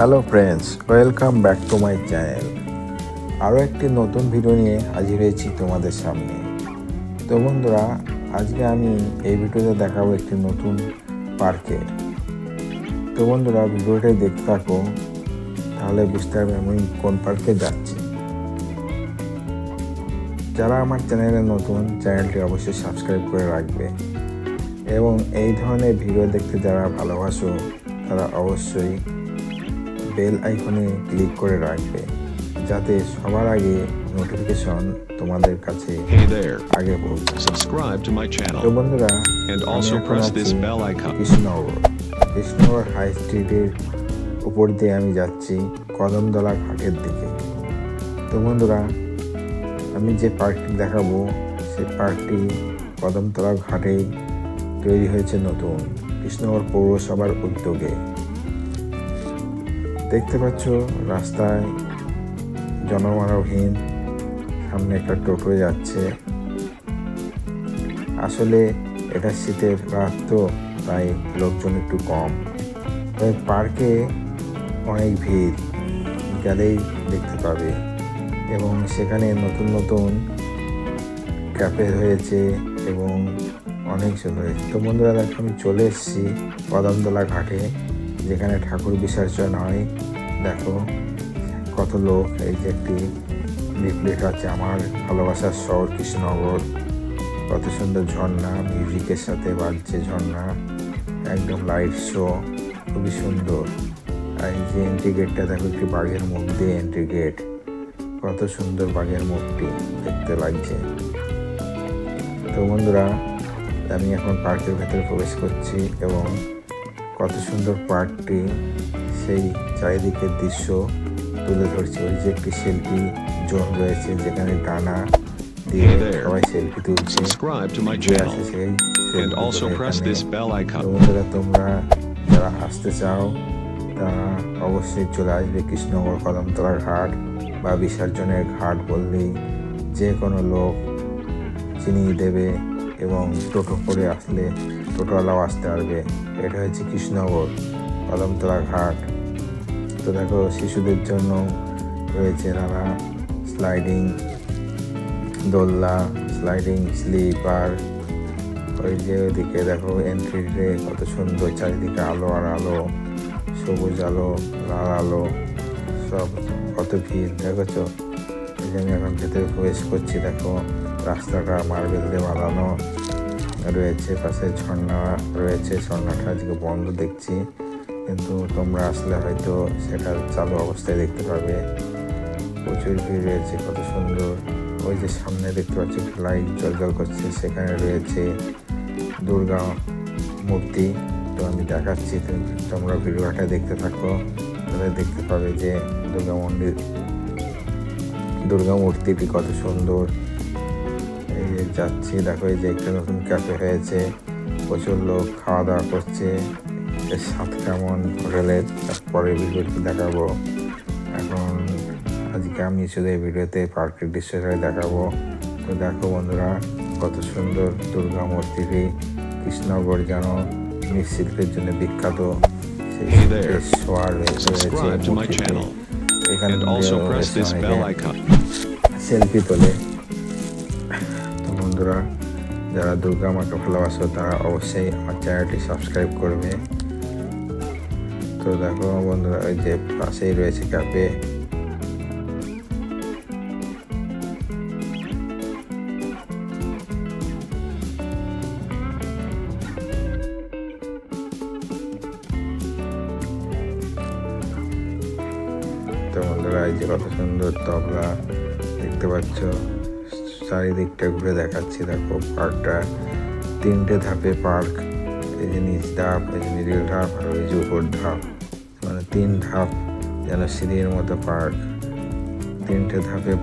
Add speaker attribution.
Speaker 1: Hello friends welcome back to my channel আরও একটি নতুন ভিডিও নিয়ে হাজির হয়েছি তোমাদের সামনে। তো বন্ধুরা, আজকে আমি এই ভিডিওতে দেখাবো একটি নতুন পার্কে তো বন্ধুরা ভিডিওটাই দেখতে থাকো, তাহলে বুঝতে পারবে আমি কোন পার্কে যাচ্ছি। যারা আমার চ্যানেলে নতুন চ্যানেলটি অবশ্যই সাবস্ক্রাইব করে রাখবে। এবং এই ধরনের ভিডিও দেখতে যারা ভালোবাসো, তারা অবশ্যই বেল আইকনে ক্লিক করে রাখবে যাতে সবার আগে নোটিফিকেশন তোমাদের কাছে আগে পৌঁছায়
Speaker 2: subscribe to my
Speaker 1: তো বন্ধুরা এখন
Speaker 2: press
Speaker 1: আছি
Speaker 2: this bell icon.
Speaker 1: Krishnanagar. Krishnanagar high স্ট্রিটের উপর দিয়ে আমি যাচ্ছি কদমতলা ঘাটের দিকে। তো বন্ধুরা আমি যে পার্কটি দেখাবো সেই পার্কটি কদমতলা ঘাটেই তৈরি হয়েছে নতুন কৃষ্ণনগর পৌরসভার উদ্যোগে। দেখতে পাচ্ছ রাস্তায় জনমানবহীন সামনে একটা টোটো যাচ্ছে। আসলে এটা শীতের রাত তো, তাই লোকজন একটু কম। তবে পার্কে অনেক ভিড়, গেলেই দেখতে পাবে। এবং সেখানে নতুন নতুন ক্যাফে হয়েছে এবং অনেক কিছু হয়েছে। তো বন্ধুরা দেখো আমি চলে এসেছি কদমতলা ঘাটে যেখানে ঠাকুর বিসর্জন হয়, দেখো কত লোক, এই যে একটি লিফলেট আছে, আমার ভালোবাসার শহর কৃষ্ণনগর। কত সুন্দর ঝর্ণা, মিউজিকের সাথে বাজছে ঝর্ণা, একদম লাইট শো খুবই সুন্দর। আর এই যে এন্ট্রি গেটটা দেখো একটি বাঘের মুখ দিয়ে এন্ট্রি গেট কত সুন্দর বাঘের মুখটি দেখতে লাগছে। তো বন্ধুরা, আমি এখন পার্কের ভেতরে প্রবেশ করছি এবং কত সুন্দর পার্কটি সেই চারিদিকের দৃশ্য তুলে ধরছে। ওই যে একটি সেলফি জোন রয়েছে যেখানে ডানা দিয়ে সবাই সেলফি তুলছে. বন্ধুরা তোমরা যারা আসতে চাও তারা অবশ্যই চলে আসবে কৃষ্ণনগর কদমতলা ঘাট বা বিসর্জনের ঘাট বললেই যে কোনো লোক চিনিয়ে দেবে এবং টোটো করে আসলে টোটোওয়ালাও আসতে পারবে। এটা হয়েছে কৃষ্ণনগর কদমতলা ঘাট। তো দেখো, শিশুদের জন্য রয়েছে নানা স্লাইডিং দোলনা স্লাইডিং স্লিপার ওই যে ওইদিকে দেখো এন্ট্রি এন্ট্রিতে কত সুন্দর চারিদিকে আলো আর আলো, সবুজ আলো, লাল আলো, সব কত ভিড়, দেখেছ? এই যে আমি এখন ভেতরে প্রবেশ করছি, দেখো, রাস্তাটা মার্বেল দিয়ে বানানো। রয়েছে, পাশে ঝর্ণা রয়েছে। ঝর্ণাটা আজকে বন্ধ দেখছি, কিন্তু তোমরা আসলে হয়তো সেটা চালু অবস্থায় দেখতে পাবে। প্রচুর ভিড় রয়েছে, কত সুন্দর। ওই যে সামনে দেখতে পাচ্ছি লাইট জল জল করছে, সেখানে রয়েছে দুর্গা মূর্তি। তো আমি দেখাচ্ছি তুমি- তোমরা ভিডিওটা দেখতে থাকো, তাহলে দেখতে পাবে যে দুর্গা মন্দির, দুর্গা মূর্তিটি কত সুন্দর। যাচ্ছি। দেখো এই যে একটা নতুন ক্যাফে হয়েছে। প্রচুর লোক খাওয়া দাওয়া করছে। স্বাদ কেমন হোটেলের পরে ভিডিওটি দেখাবো। এখন আজকে আমি শুধু এই ভিডিওতে পার্কের দৃশ্যটাই দেখাবো। তো দেখো বন্ধুরা কত সুন্দর দুর্গা মূর্তিটি। কৃষ্ণনগর যেন মৃৎশিল্পের জন্য বিখ্যাত। সেই সোয়ার রয়েছে এখানে. সেলফি তোলে। বন্ধুরা, যারা দুর্গা মাকে ভালোবাসো, তারা অবশ্যই আমার চ্যানেলটি সাবস্ক্রাইব করবে। তো দেখো বন্ধুরা, ওই যে পাশেই রয়েছে ক্যাফে। তো বন্ধুরা, এই যে কত সুন্দর তবলা, দেখতে পাচ্ছ? চারিদিকটা ঘুরে দেখাচ্ছি। দেখো পার্কটা, তিনটে ধাপে পার্ক, এই যে নিচ ধাপ, এই যে মিডিল ধাপ, আর ওই যে উপর ধাপ। মানে তিন ধাপ যেন সিঁড়ির মতো পার্ক। তিনটে ধাপে